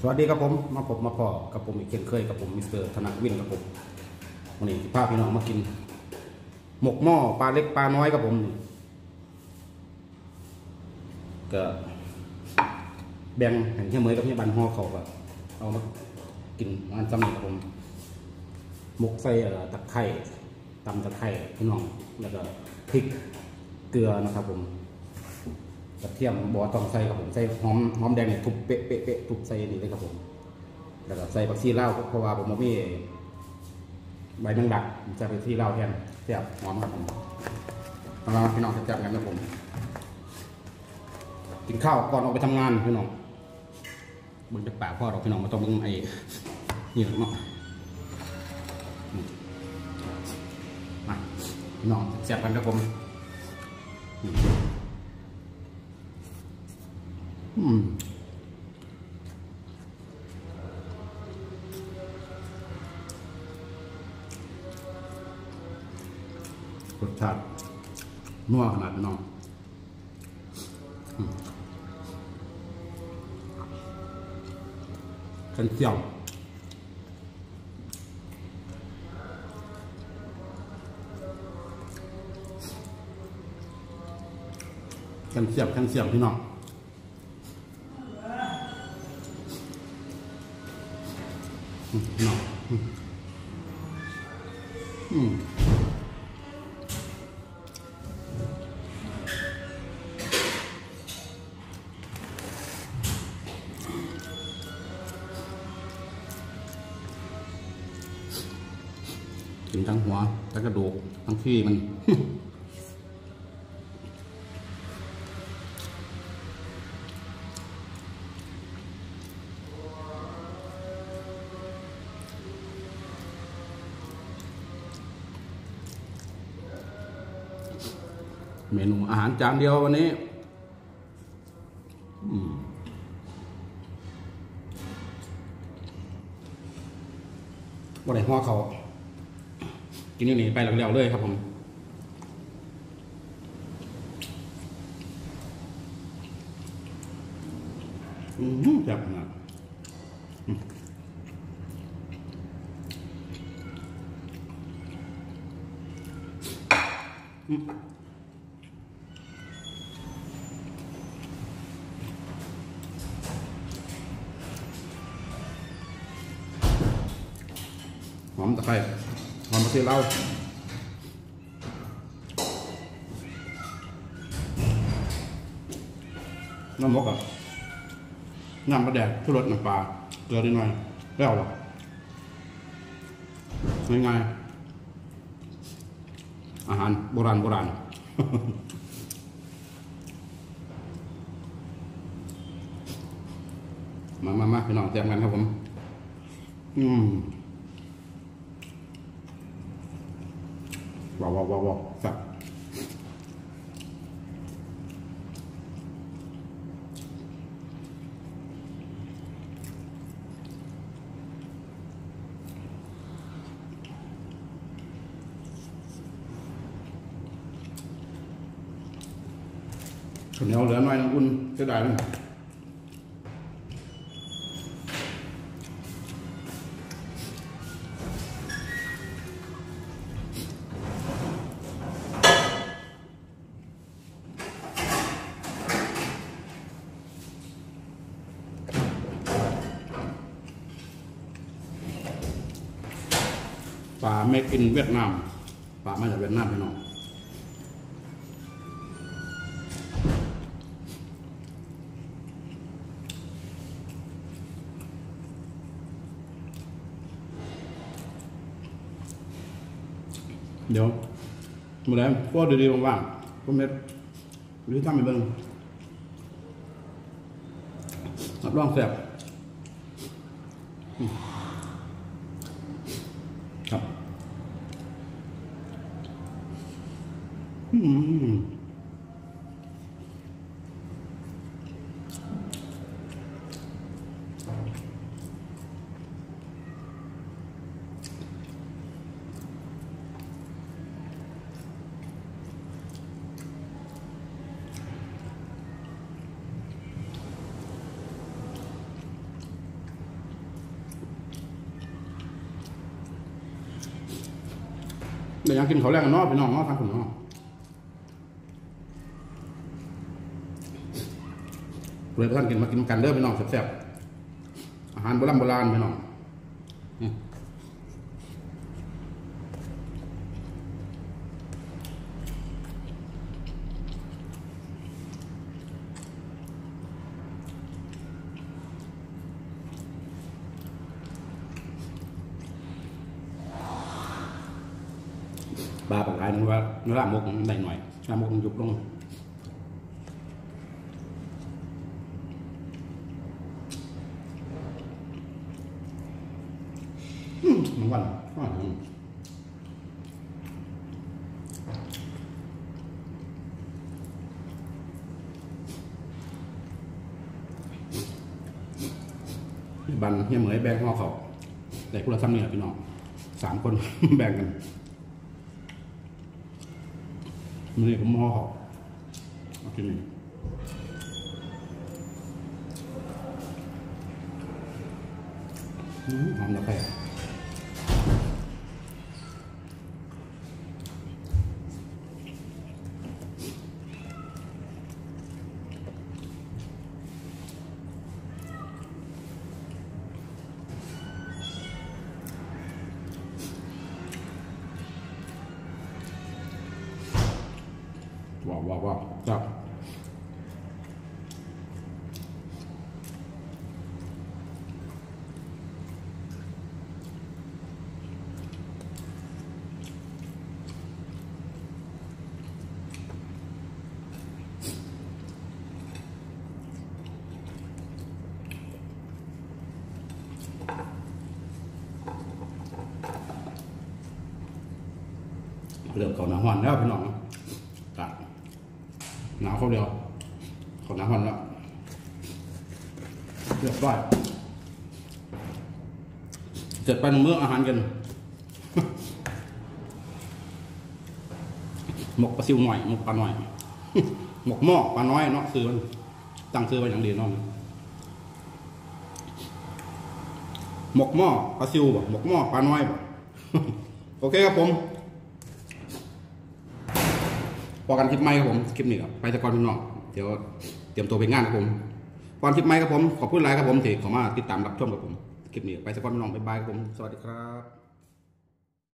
สวัสดีครับผมมาพบมาพอกับผมอีกเช่นเคยกับผมมิสเตอร์ธนวินครับผมวันนี้พาพี่น้องมากิน หมกหม้อปลาเล็กปลาน้อยครับผมก็แบ่งแห่งเฮียเหมยกับเฮียบันห่อเขาก็เอามากินงานจำนี่ครับผมหมกใส่ตะไคร่ตำตะไคร่พี่น้องแล้วก็พริกเกลือนะครับผม กระเทียมบอต้องใส่ครับผมใส่หอมหอมแดงเนี่ยทุบเป๊ะเป๊ะเป๊ะทุบใส่นี่เลยครับผมแล้วก็ใส่ผักชีลาวเพราะว่าผมบ่มีใบแมงดักผมใส่ผักชีลาวแทนแซ่บหอมครับผมเอาละพี่น้องจับกันนะผม กินข้าวก่อนออกไปทำงานพี่น้องเบิ่งจากปากพ่อเราพี่น้องมาต้องเบิ่งไอ้นี่เนาะมาพี่น้องแซ่บกันครับผม รสชาตินัวขนาดน้องกันเจียวกันเสียบกันเสียบพี่น้อง อืมเนออืมกินทั้งหัวทั้งกระดูกทั้งขี้มัน มนูอาหารจานเดียววันนี้บ่ได้ห่อเขา กินอยู่นี่ไปแล้วเลยครับผมอืมจับนะอืม มหอมตะไคร้หอมมะเขือเล่าน้ำมกอะน้ำปลาแดกทุรสน้ำปลาเกลือนิดหน่อยแล้วหรอง่ายๆอาหารโบราณโบราณมามามาพี่น้องแจมกันครับผม อืม ว้าวว้าวว้าวว้าวาเมกอินเวียดนามปลามาจากเวียดนามพี่น้องเดี๋ยวมาแล้วพวกดีๆว่างๆพวกเม็ดหรือทำไปเบิ่งรับรองแซ่บครับ เดี๋ยวยังกินเขาแรงกันเนอกพี่น้องเนอกทางผมเนอกะเลยท่านกินมากินกันเด้อพี่น้องแซ่บๆอาหารโบราณโบราณพี่น้องอืมปลาปลากายนึกว่าเนื้อลามกได้หน่อยลาบมกมันยุบลง อืมเหมือนกันอ่าอืมบันเฮียเหมยแบ่งห่อเขาแต่คนละซ้ำเนี่ยพี่น้องสามคนแบ่งกันมือนี้ผมห่อเขาเอากินนี่อืมหอมกาแว้าวว้าวว้าวจับเริ่มเขาหนาหวานแล้วพี่น้องตัด หนาวเขาเดียวขาหนาหวานแล้วเรียบร้อยเสร็จไปหนึ่งมื้ออาหารกัน หมกปลาซิวหน่อย หมกปลาหน่อย หมกหม้อปลาน้อยเนาะซื้อมันตั้งซื้อไว้อย่างดีเนาะหมกหม้อปลาซิวบ่หมกหม้อปลาน้อยบ่โอเคครับผม พอกันคลิปใหม่ครับผมคลิปนี้ครับไปแต่ก่อนพี่น้องเดี๋ยวเตรียมตัวไปงานครับผมพอกันคลิปใหม่ครับผมขอบคุณหลายครับผมที่เข้ามาติดตามรับชมกับผมคลิปนี้ไปแต่ก่อนพี่น้องบ๊ายบายครับผมสวัสดีครับ